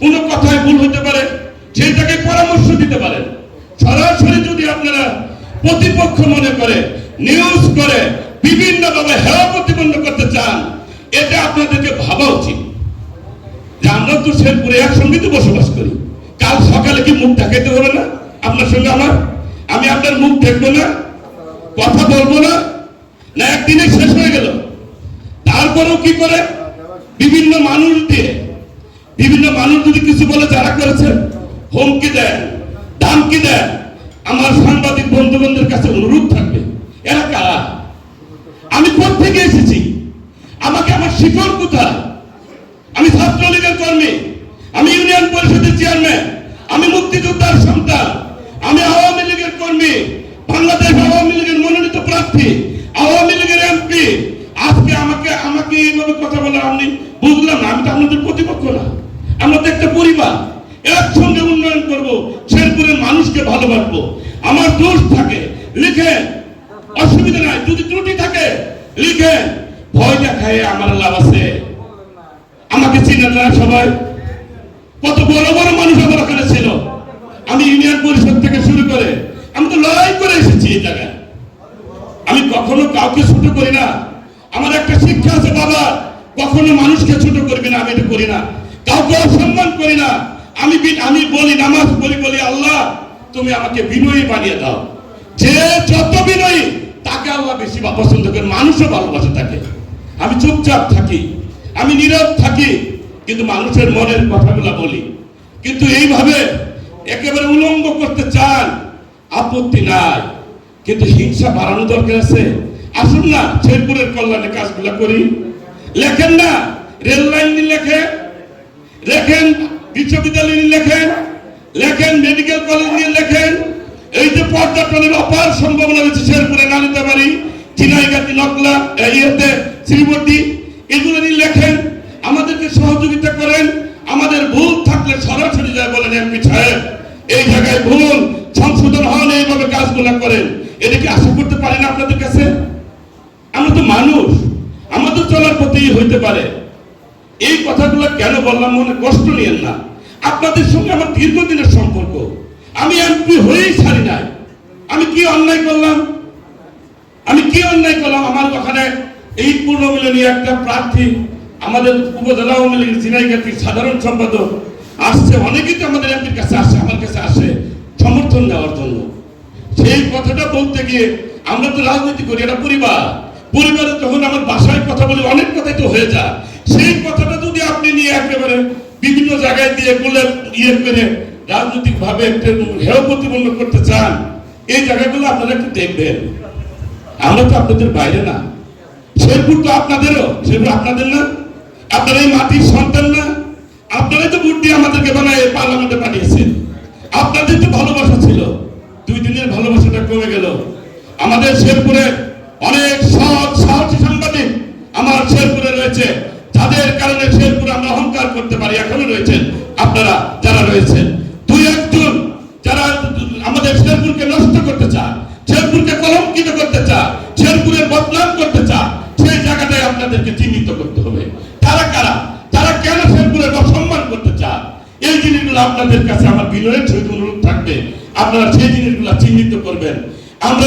কোনো কথায় ভুল হতে পারে, সেইটাকে পরামর্শ দিতে পারেন সরাসরি যদি আপনারা প্রতিপক্ষ মনে করে নিউজ করে বিভিন্ন ভাবে হেওয়া প্রতিপন্ন করতে চান, এটা আপনাদেরকে ভাবা উচিত। যে আমরা তো শেরপুরে একসঙ্গে তো বসবাস করি। কাল সকালে কি মুখ দেখাইতে হবে না আপনার সঙ্গে আমার? আমি আপনার মুখ দেখব না, কথা বলব না না একদিনে শেষ হয়ে গেল। তারপরেও কি করে? বিভিন্ন মানুষ দিয়ে বিভিন্ন মানুষ যদি কিছু বলে, যারা করেছে, হুমকি দেন ধামকি দেয়, আমার সাংবাদিক বন্ধু বান্ধবের কাছে অনুরোধ থাকবে, এরা কারা? আমি কোথেকে এসেছি? আমাকে আমার শিকড় কোথায়? আমি ছাত্রলীগের কর্মী, আমি ইউনিয়ন পরিষদের চেয়ারম্যান, আমি মুক্তিযোদ্ধার সন্তান, আমি আওয়ামী লীগের কর্মী, বাংলাদেশ আওয়ামী লীগের মনোনীত প্রার্থী, আওয়ামী লীগের এমপি। আজকে আমাকে আমাকে এইভাবে কথা বলে আপনি বুঝলাম না, আমি তো আপনাদের প্রতিপক্ষ না। আমরা তো একটা পরিবার, একসঙ্গে উন্নয়ন করব, শেরপুরের মানুষকে ভালোবাসবো। আমার দোষ থাকে, লিখে, অসুবিধা নাই, যদি ত্রুটি থাকে, লিখে ভয় দেখায় আমার লাভ আছে। আমাকে চিনেন না সবাই। কত বড় বড় মানুষ আমার ওখানে ছিল। আমি ইউনিয়ন পরিষদ থেকে শুরু করে, আমি তো লড়াই করে এসেছি এই জায়গায়। আমি কখনো কাউকে ছোট করি না। আমার একটা শিক্ষা আছে, বাবা, কখনো মানুষকে ছোট করবি না, আমি এটা করি না। কাউকে করি না। আমি আমি বলি, নামাজ বলি বলি, আল্লাহ, তুমি আমাকে বিনয়ী বানিয়ে দাও। যে যত বিনয়ী, তাকে আল্লাহ বেশি পছন্দ করে মানুষও ভালোবাসে তাকে। আমি চুপচাপ থাকি, আমি নীরব থাকি, কিন্তু মানুষের মনের কথাগুলো বলি। কিন্তু এইভাবে একেবারে উলঙ্গ করতে চান, আপত্তি নাই। কিন্তু হিংসা বাড়ানো দরকার আছে। আসুন না, শেরপুরের কল্যাণে কাজগুলো করি। লেখেন না, রেল লাইন নিয়ে লেখেন, বিশ্ববিদ্যালয় নিয়ে লেখেন লেখেন মেডিকেল কলেজ নিয়ে লেখেন। এই যে পর্যটনের অপার সম্ভাবনা রয়েছে শেরপুরে, নালিতাবাড়ি চিনাইগাতি নকলা ইয়েতে শ্রীবর্তী এগুলো নিয়ে লেখেন। আমাদেরকে সহযোগিতা করেন। আমাদের ভুল থাকলে সরাসরি যায় বলেন এমপি সাহেব। এই জায়গায় ভুল, সংশোধন হন এইভাবে কাজগুলো করেন। এটা কি আশা করতে পারি না আপনাদের কাছে? আমরা তো মানুষ। আমাদের চলার পথে হইতে পারে। এই কথাগুলো কেন বললাম মনে কষ্ট নিয়েন না? আপনাদের সঙ্গে আমার দীর্ঘদিনের সম্পর্ক। আমি এমপি হয়েই ছাড়ি নাই। আমি কি অন্যায় করলাম? আমি কি অন্যায় করলাম? আমার ওখানে এই পূর্ণমিলনী একটা প্রার্থী, আমাদের উপজেলা আওয়ামী লীগের সাধারণ সম্পাদক, আসছে। অনেকেই তো আমাদের এমপির কাছে আসে আমার কাছে আসে সমর্থন দেওয়ার জন্য। সেই কথাটা বলতে গিয়ে আমরা তো রাজনীতি করি, এটা পরিবার। পরিবারে যখন আমার বাসায় কথা বলি, অনেক কথাই তো হয়ে যায়। একেবারে বিভিন্ন জায়গায় দিয়ে বলে ইয়ে করে রাজনৈতিক ভাবে হেয় করতে চান, এই জায়গাগুলো আপনারা একটু দেখবেন। আমরা তো আপনাদের বাইরে না। শেরপুর তো আপনাদেরও, শেরপুর আপনাদের না? আপনারা এই মাটির সন্তান না? আপনারাই তো ভোট আমাদেরকে বানায় পার্লামেন্টে পাঠিয়েছেন। আপনাদের তো ভালোবাসা ছিল। দুই দিনের ভালোবাসাটা কমে গেল। আমাদের শেরপুরে অনেক সৎ, সাহসী সাংবাদিক আমার শেরপুরে রয়েছে। যাদের কারণে শেরপুরে আমরা অহংকার করতে পারি, এখনও রয়েছেন। আপনারা যারা রয়েছেন, দুই একজন যারা আমাদের শেরপুরকে নষ্ট করতে চায়, শেরপুরকে কলঙ্কিত করতে চায়, শেরপুরের বদনাম করতে চায়, সেই জায়গাটাই আপনাদেরকে চিহ্নিত করতে হবে। তারা কারা? তারা কেন শেরপুরের অসম্মান করতে চায়? এই জিনিসগুলো আপনাদের কাছে আমার বিনয়ের সহিত অনুরোধ থাকবে। আপনারা সেই জিনিসগুলো চিহ্নিত করবেন। আমরা